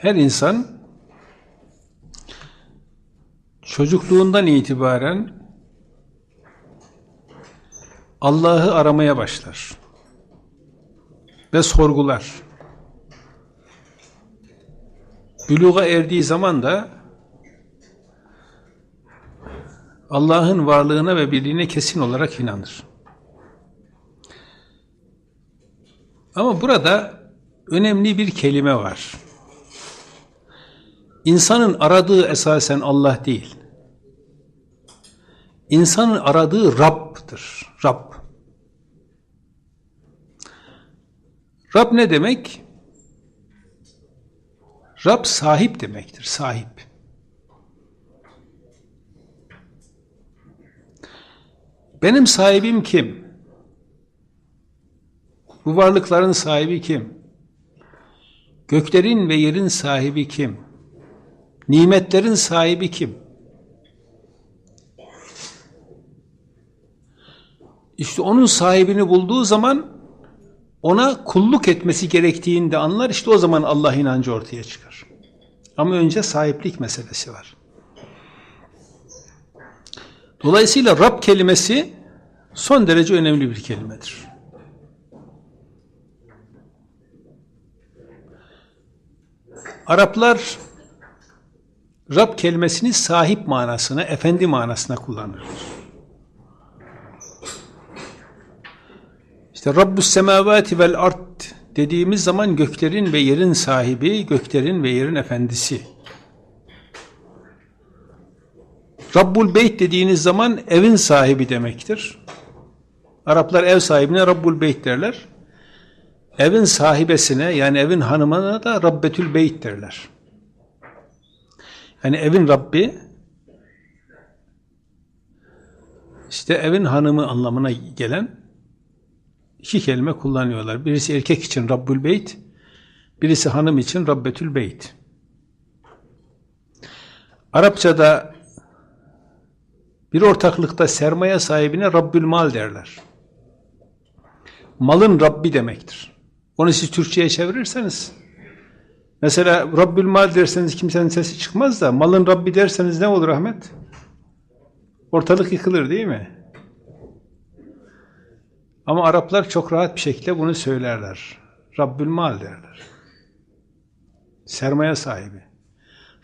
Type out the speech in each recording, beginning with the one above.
Her insan çocukluğundan itibaren Allah'ı aramaya başlar ve sorgular. Büluğa erdiği zaman da Allah'ın varlığına ve birliğine kesin olarak inanır. Ama burada önemli bir kelime var. İnsanın aradığı esasen Allah değil. İnsanın aradığı Rab'dır. Rab. Rab ne demek? Rab sahip demektir. Sahip. Benim sahibim kim? Bu varlıkların sahibi kim? Göklerin ve yerin sahibi kim? Nimetlerin sahibi kim? İşte onun sahibini bulduğu zaman ona kulluk etmesi gerektiğini de anlar. İşte o zaman Allah inancı ortaya çıkar. Ama önce sahiplik meselesi var. Dolayısıyla Rab kelimesi son derece önemli bir kelimedir. Araplar Rab kelimesini sahip manasına, efendi manasına kullanırlar. İşte Rabbus semavati vel ard dediğimiz zaman göklerin ve yerin sahibi, göklerin ve yerin efendisi. Rabbul Beyt dediğiniz zaman evin sahibi demektir. Araplar ev sahibine Rabbul Beyt derler. Evin sahibesine yani evin hanımına da Rabbetül Beyt derler. Yani evin Rabbi işte evin hanımı anlamına gelen iki kelime kullanıyorlar. Birisi erkek için Rabbül Beyt, birisi hanım için Rabbetül Beyt. Arapçada bir ortaklıkta sermaye sahibine Rabbül Mal derler. Malın Rabbi demektir. Onu siz Türkçe'ye çevirirseniz mesela Rabbül Mal derseniz kimsenin sesi çıkmaz da malın Rabbi derseniz ne olur Ahmet? Ortalık yıkılır değil mi? Ama Araplar çok rahat bir şekilde bunu söylerler. Rabbül Mal derler. Sermaye sahibi.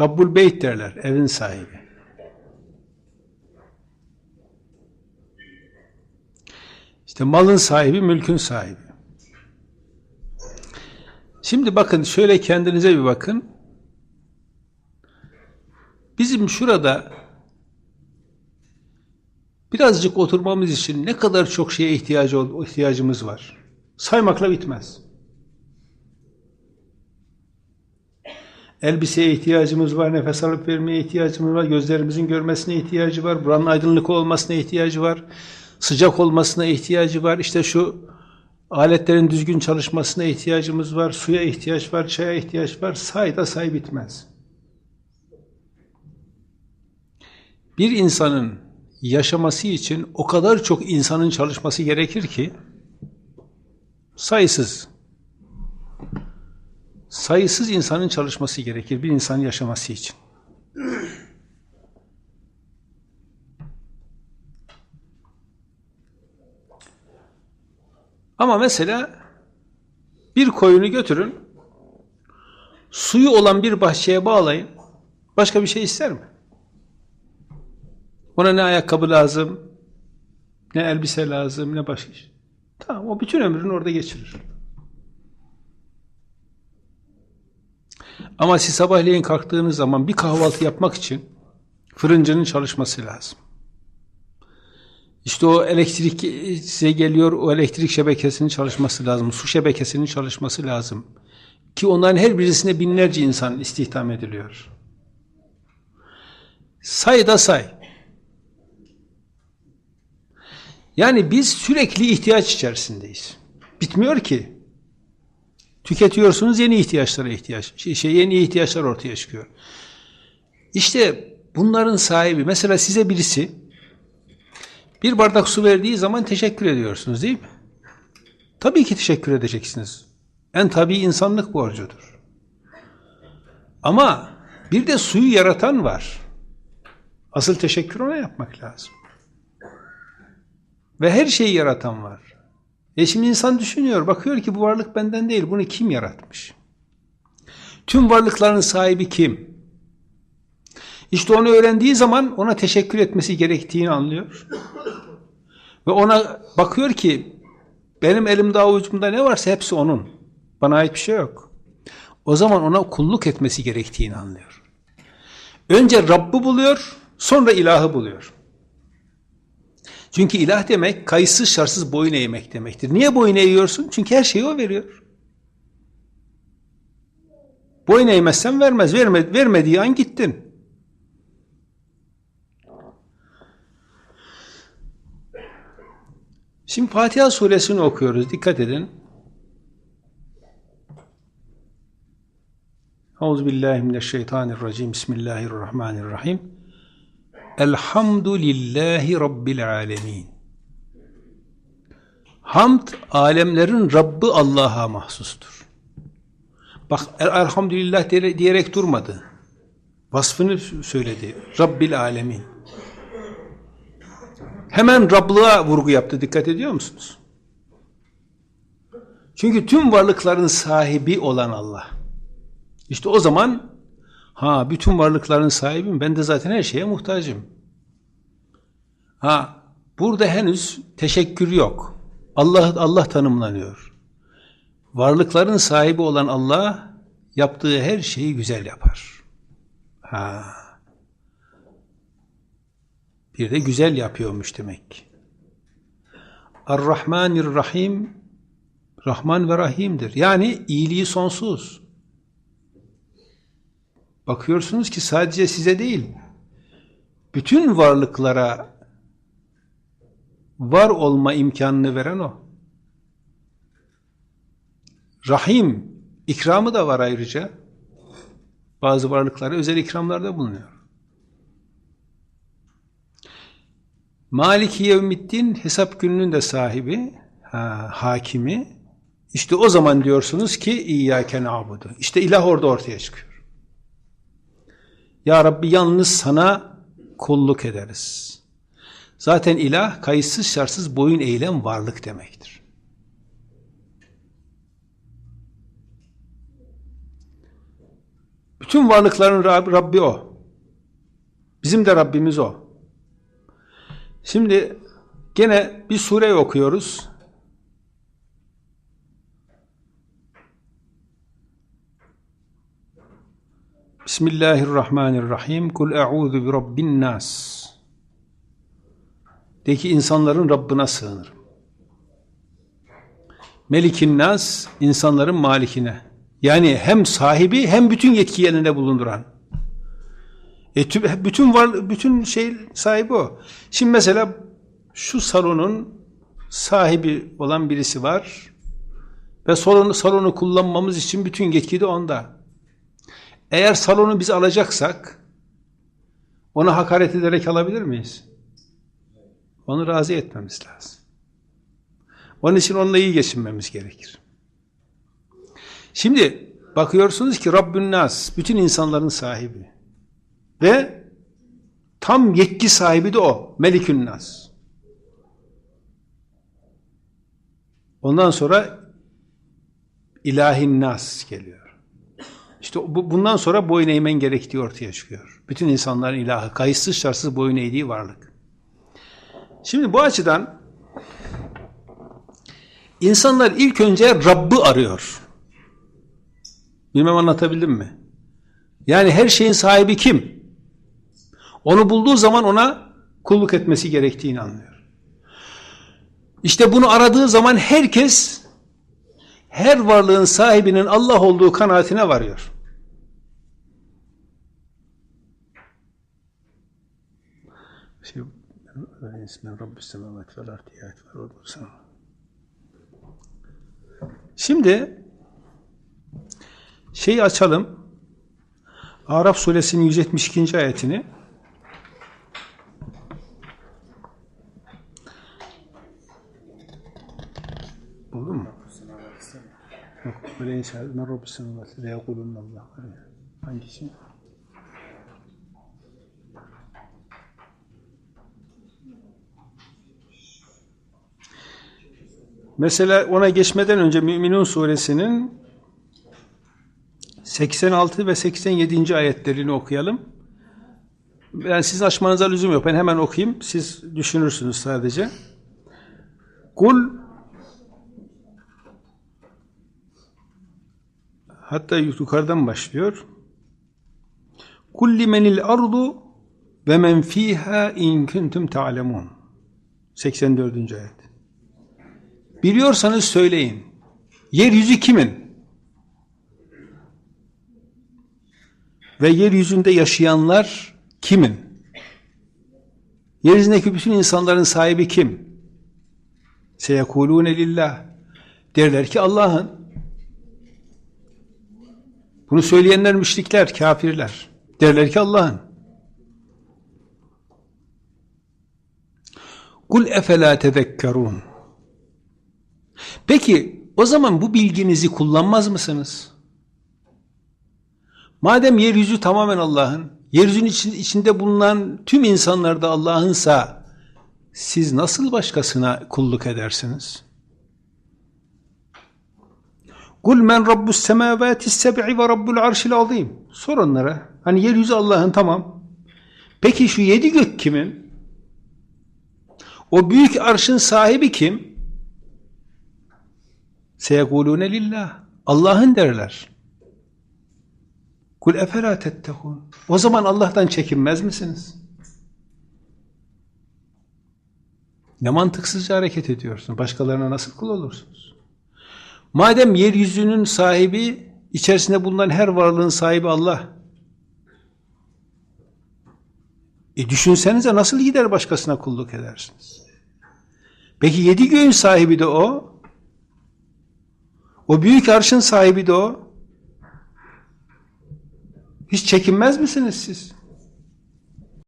Rabbul Beyt derler, evin sahibi. İşte malın sahibi, mülkün sahibi. Şimdi bakın şöyle kendinize bir bakın. Bizim şurada birazcık oturmamız için ne kadar çok şeye ihtiyacı, ihtiyacımız var. Saymakla bitmez. Elbiseye ihtiyacımız var, nefes alıp vermeye ihtiyacımız var, gözlerimizin görmesine ihtiyacı var, buranın aydınlık olmasına ihtiyacı var, sıcak olmasına ihtiyacı var, işte şu aletlerin düzgün çalışmasına ihtiyacımız var, suya ihtiyaç var, çaya ihtiyaç var, say da say bitmez. Bir insanın yaşaması için o kadar çok insanın çalışması gerekir ki sayısız sayısız insanın çalışması gerekir bir insanın yaşaması için. Ama mesela bir koyunu götürün, suyu olan bir bahçeye bağlayın, başka bir şey ister mi? Ona ne ayakkabı lazım, ne elbise lazım, ne başka şey. Tamam, o bütün ömrünü orada geçirir. Ama siz sabahleyin kalktığınız zaman bir kahvaltı yapmak için fırıncının çalışması lazım. İşte o elektrik size geliyor, o elektrik şebekesinin çalışması lazım, su şebekesinin çalışması lazım. Ki onların her birisine binlerce insan istihdam ediliyor. Say da say. Yani biz sürekli ihtiyaç içerisindeyiz. Bitmiyor ki. Tüketiyorsunuz yeni ihtiyaçlara ihtiyaç. Şey, şey, yeni ihtiyaçlar ortaya çıkıyor. İşte bunların sahibi mesela size birisi bir bardak su verdiği zaman teşekkür ediyorsunuz değil mi? Tabii ki teşekkür edeceksiniz. En tabii insanlık borcudur. Ama bir de suyu yaratan var. Asıl teşekkür ona yapmak lazım. Ve her şeyi yaratan var. E şimdi insan düşünüyor, bakıyor ki bu varlık benden değil, bunu kim yaratmış? Tüm varlıkların sahibi kim? İşte onu öğrendiği zaman ona teşekkür etmesi gerektiğini anlıyor. Ve ona bakıyor ki benim elimde avucumda ne varsa hepsi onun. Bana ait bir şey yok. O zaman ona kulluk etmesi gerektiğini anlıyor. Önce Rabb'ı buluyor, sonra ilahı buluyor. Çünkü ilah demek kayıtsız şartsız boyun eğmek demektir. Niye boyun eğiyorsun? Çünkü her şeyi o veriyor. Boyun eğmezsen vermez. Verme, vermediği an gittin. Şimdi Fatiha suresini okuyoruz. Dikkat edin. Euzubillahimineşşeytanirracim. Bismillahirrahmanirrahim. Elhamdülillahi Rabbil alemin. Hamd, alemlerin Rabbi Allah'a mahsustur. Bak elhamdülillah diyerek durmadı. Vasfını söyledi. Rabbil alemin. Hemen Rablığa vurgu yaptı. Dikkat ediyor musunuz? Çünkü tüm varlıkların sahibi olan Allah. İşte o zaman ha bütün varlıkların sahibim. Ben de zaten her şeye muhtacım. Ha burada henüz teşekkür yok. Allah Allah tanımlanıyor. Varlıkların sahibi olan Allah yaptığı her şeyi güzel yapar. Ha. Bir de güzel yapıyormuş demek. Ar-Rahmanir-Rahim Rahman ve Rahim'dir. Yani iyiliği sonsuz. Bakıyorsunuz ki sadece size değil, bütün varlıklara var olma imkanını veren o. Rahim, ikramı da var ayrıca. Bazı varlıklara özel ikramlarda bulunuyor. Maliki Yevmiddin hesap gününün de sahibi, ha, hakimi. İşte o zaman diyorsunuz ki İyyâke na'budu. İşte ilah orada ortaya çıkıyor. Ya Rabbi yalnız sana kulluk ederiz. Zaten ilah kayıtsız şartsız boyun eğilen varlık demektir. Bütün varlıkların Rabbi o. Bizim de Rabbimiz o. Şimdi gene bir sure okuyoruz. Bismillahirrahmanirrahim. Kul e'udhu bi rabbin nas. De ki insanların Rabbına sığınırım. Melikin nas, insanların malikine. Yani hem sahibi hem bütün yetki elinde bulunduran. E, bütün var, bütün şey sahibi o. Şimdi mesela şu salonun sahibi olan birisi var ve salonu, salonu kullanmamız için bütün yetki de onda. Eğer salonu biz alacaksak ona hakaret ederek alabilir miyiz? Onu razı etmemiz lazım. Onun için onunla iyi geçinmemiz gerekir. Şimdi bakıyorsunuz ki Rabbün Nas, bütün insanların sahibi. Ve tam yetki sahibi de o. Melikün Nas. Ondan sonra ilahin Nas geliyor. İşte bu, bundan sonra boyun eğmen gerektiği ortaya çıkıyor. Bütün insanların ilahı, kayıtsız şartsız boyun eğdiği varlık. Şimdi bu açıdan insanlar ilk önce Rabb'ı arıyor. Bilmem anlatabildim mi? Yani her şeyin sahibi kim? Onu bulduğu zaman ona kulluk etmesi gerektiğini anlıyor. İşte bunu aradığı zaman herkes her varlığın sahibinin Allah olduğu kanaatine varıyor. Şimdi şeyi açalım. Araf suresinin 172. ayetini böyle inşallah. Ben Rabbi semavatı ve yekulunna Allah. Hangisi? Mesela ona geçmeden önce Müminun suresinin 86 ve 87. ayetlerini okuyalım. Ben sizin açmanıza lüzum yok. Ben hemen okuyayım. Siz düşünürsünüz sadece. Kul hatta yukarıdan başlıyor. Kul limenil ardu ve men fiha in kuntum ta'lemun. 84. ayet. Biliyorsanız söyleyin. Yeryüzü kimin? Ve yeryüzünde yaşayanlar kimin? Yeryüzündeki bütün insanların sahibi kim? Seyekulûne lillah. Derler ki Allah'ın. Bunu söyleyenler müşrikler, kafirler. Derler ki Allah'ın. Kul efela tezekkerun. Peki o zaman bu bilginizi kullanmaz mısınız? Madem yeryüzü tamamen Allah'ın, yeryüzünün için, içinde bulunan tüm insanlar da Allah'ınsa siz nasıl başkasına kulluk edersiniz? Kul men rabbus semavati seb'i ve rabbul arşil azim. Sor onlara. Hani yeryüzü Allah'ın tamam. Peki şu yedi gök kimin? O büyük arşın sahibi kim? Seyekulune lillah. Allah'ın derler. Kul efela tettekun. O zaman Allah'tan çekinmez misiniz? Ne mantıksızca hareket ediyorsun. Başkalarına nasıl kul olursunuz? Madem yeryüzünün sahibi, içerisinde bulunan her varlığın sahibi Allah. E düşünsenize nasıl gider başkasına kulluk edersiniz? Peki yedi göğün sahibi de o. O büyük arşın sahibi de o. Hiç çekinmez misiniz siz?